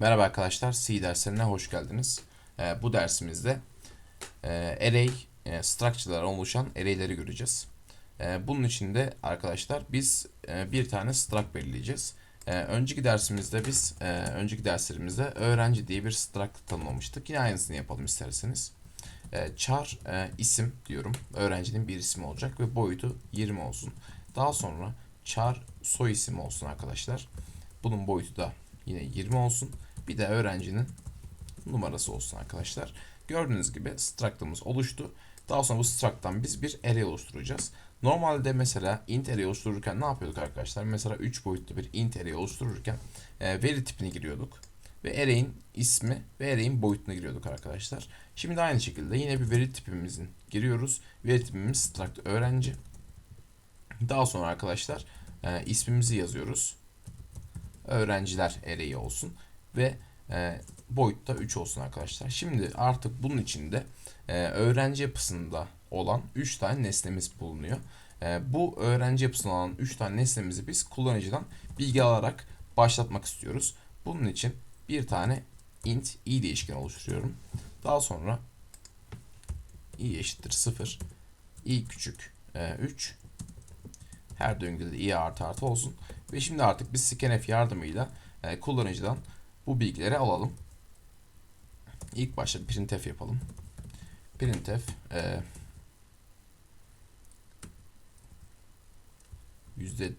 Merhaba arkadaşlar, C derslerine hoş geldiniz. Ee, bu dersimizde e, array e, structure'lar oluşan array'leri göreceğiz. E, bunun için de arkadaşlar biz e, bir tane struct belirleyeceğiz. E, önceki dersimizde biz, e, önceki derslerimizde öğrenci diye bir struct tanımlamıştık. Yine aynısını yapalım isterseniz. E, char e, isim diyorum. Öğrencinin bir ismi olacak ve boyutu 20 olsun. Daha sonra char soy isim olsun arkadaşlar. Bunun boyutu da yine 20 olsun. Bir de öğrencinin numarası olsun arkadaşlar. Gördüğünüz gibi struct'ımız oluştu. Daha sonra bu struct'tan biz bir array oluşturacağız. Normalde mesela int array oluştururken ne yapıyorduk arkadaşlar? Mesela 3 boyutlu bir int array oluştururken e, veri tipini giriyorduk. Ve array'in ismi ve array'in boyutunu giriyorduk arkadaşlar. Şimdi aynı şekilde yine bir veri tipimizin giriyoruz. Veri tipimiz struct öğrenci. Daha sonra arkadaşlar e, ismimizi yazıyoruz. Öğrenciler array'i olsun ve e, boyutta 3 olsun arkadaşlar. Şimdi artık bunun içinde e, öğrenci yapısında olan 3 tane nesnemiz bulunuyor. E, bu öğrenci yapısında olan 3 tane nesnemizi biz kullanıcıdan bilgi alarak başlatmak istiyoruz. Bunun için bir tane int i değişkeni oluşturuyorum. Daha sonra i eşittir 0 i küçük e, 3 her döngüde de i artı artı olsun. Ve şimdi artık biz scanf yardımıyla e, kullanıcıdan bu bilgileri alalım. İlk başta printf yapalım. Printf e,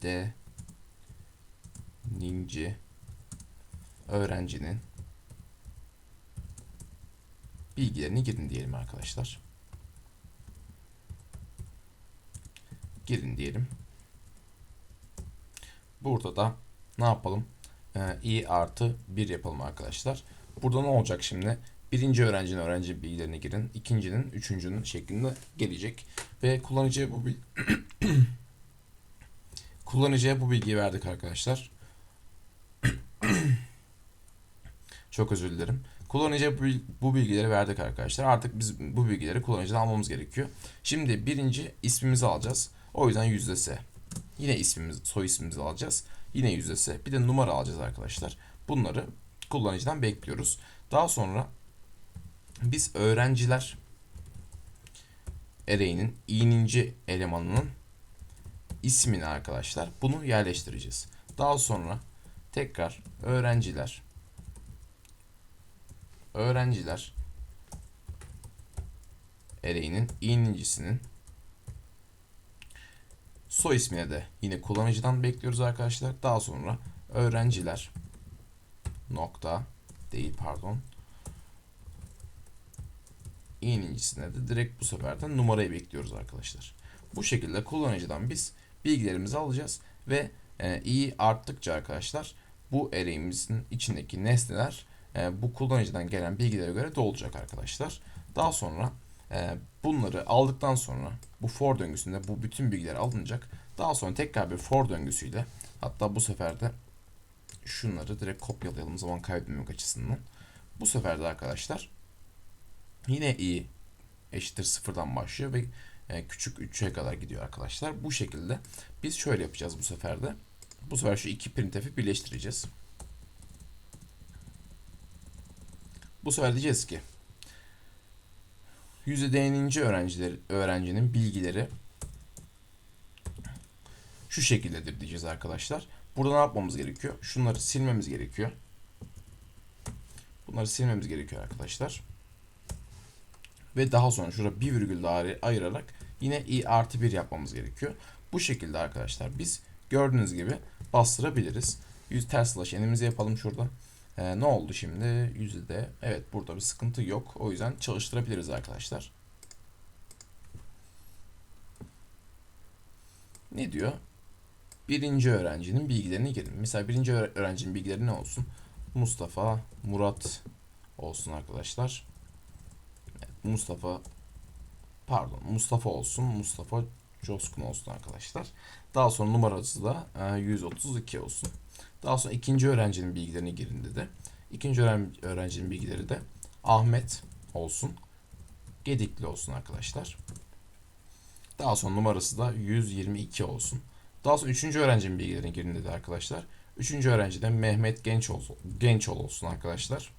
d ninci öğrencinin bilgilerini girin diyelim arkadaşlar. Girin diyelim. Burada da ne yapalım? Ee, i artı 1 yapalım arkadaşlar. Burada ne olacak şimdi? Birinci öğrencinin öğrenci bilgilerini girin. ikincinin, üçüncünün şeklinde gelecek. Ve kullanıcıya bu kullanıcıya bu bilgiyi verdik arkadaşlar. Çok özür dilerim. Kullanıcıya bu, bilgileri verdik arkadaşlar. Artık biz bu bilgileri kullanıcıdan almamız gerekiyor. Şimdi birinci ismimizi alacağız. O yüzden yüzde S. Yine ismimiz, soy ismimizi alacağız. Yine yüzdesi. Bir de numara alacağız arkadaşlar. Bunları kullanıcıdan bekliyoruz. Daha sonra biz öğrenciler array'nin i'ninci elemanının ismini arkadaşlar bunu yerleştireceğiz. Daha sonra tekrar öğrenciler öğrenciler array'nin i'nincisinin soy ismine de yine kullanıcıdan bekliyoruz arkadaşlar. Daha sonra öğrenciler nokta değil pardon i'nincisine de direkt bu sefer de numarayı bekliyoruz arkadaşlar. Bu şekilde kullanıcıdan biz bilgilerimizi alacağız ve e, i arttıkça arkadaşlar bu array'imizin içindeki nesneler e, bu kullanıcıdan gelen bilgilere göre dolacak arkadaşlar. Daha sonra bunları aldıktan sonra bu for döngüsünde bu bütün bilgiler alınacak. Daha sonra tekrar bir for döngüsüyle hatta bu sefer de şunları direkt kopyalayalım zaman kaybetmemek açısından. Bu sefer de arkadaşlar yine i eşittir sıfırdan başlıyor ve e, küçük 3'e kadar gidiyor arkadaşlar. Bu şekilde biz şöyle yapacağız bu sefer de. Bu sefer şu iki printf'i birleştireceğiz. Bu sefer diyeceğiz ki %D'ninci öğrenciler, öğrencinin bilgileri şu şekildedir diyeceğiz arkadaşlar. Burada ne yapmamız gerekiyor? Şunları silmemiz gerekiyor. Bunları silmemiz gerekiyor arkadaşlar. Ve daha sonra şurada bir virgül daha ayırarak yine i artı 1 yapmamız gerekiyor. Bu şekilde arkadaşlar biz gördüğünüz gibi bastırabiliriz. Yüz ters slash enimizi yapalım şurada. Ee, ne oldu şimdi? Yüzde evet burada bir sıkıntı yok. O yüzden çalıştırabiliriz arkadaşlar. Ne diyor? Birinci öğrencinin bilgilerini girin. Mesela birinci öğrencinin bilgileri ne olsun? Mustafa, Murat olsun arkadaşlar. Evet, Mustafa pardon Mustafa olsun. Mustafa Coskun olsun arkadaşlar. Daha sonra numarası da 132 olsun. Daha sonra ikinci öğrencinin bilgilerini girin dedi. İkinci öğrencinin bilgileri de Ahmet olsun. Gedikli olsun arkadaşlar. Daha sonra numarası da 122 olsun. Daha sonra üçüncü öğrencinin bilgilerini girin dedi arkadaşlar. Üçüncü öğrenci de Mehmet Genç olsun, Gençol olsun arkadaşlar.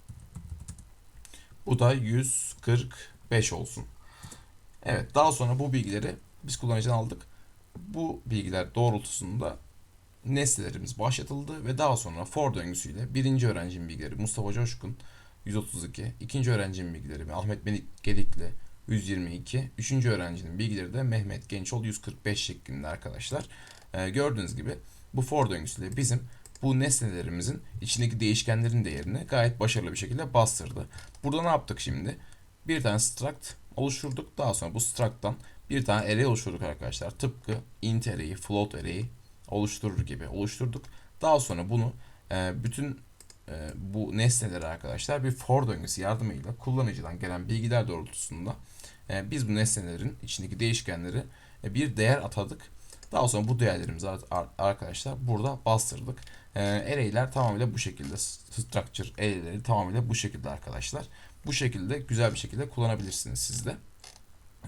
Bu da 145 olsun. Evet daha sonra bu bilgileri biz kullanıcıdan aldık. Bu bilgiler doğrultusunda nesnelerimiz başlatıldı ve daha sonra for döngüsüyle birinci öğrencinin bilgileri Mustafa Coşkun 132, ikinci öğrencinin bilgileri Ahmet Melik Gedikli 122, üçüncü öğrencinin bilgileri de Mehmet Gençol 145 şeklinde arkadaşlar. Ee, gördüğünüz gibi bu for döngüsüyle bizim bu nesnelerimizin içindeki değişkenlerin değerini gayet başarılı bir şekilde bastırdı. Burada ne yaptık şimdi? Bir tane struct oluşturduk. Daha sonra bu struct'tan bir tane array oluşturduk arkadaşlar. Tıpkı int array'i, float array'i oluşturur gibi oluşturduk. Daha sonra bunu e, bütün e, bu nesneleri arkadaşlar bir for döngüsü yardımıyla kullanıcıdan gelen bilgiler doğrultusunda e, biz bu nesnelerin içindeki değişkenleri e, bir değer atadık. Daha sonra bu değerlerimizi ar- ar- arkadaşlar burada bastırdık. E, array'ler tamamıyla bu şekilde. Structure array'leri tamamıyla bu şekilde arkadaşlar. Bu şekilde güzel bir şekilde kullanabilirsiniz siz de.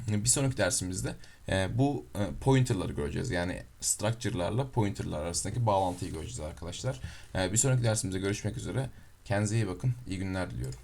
Bir sonraki dersimizde e, bu e, pointer'ları göreceğiz. Yani structure'larla pointer'lar arasındaki bağlantıyı göreceğiz arkadaşlar. E, bir sonraki dersimizde görüşmek üzere. Kendinize iyi bakın. İyi günler diliyorum.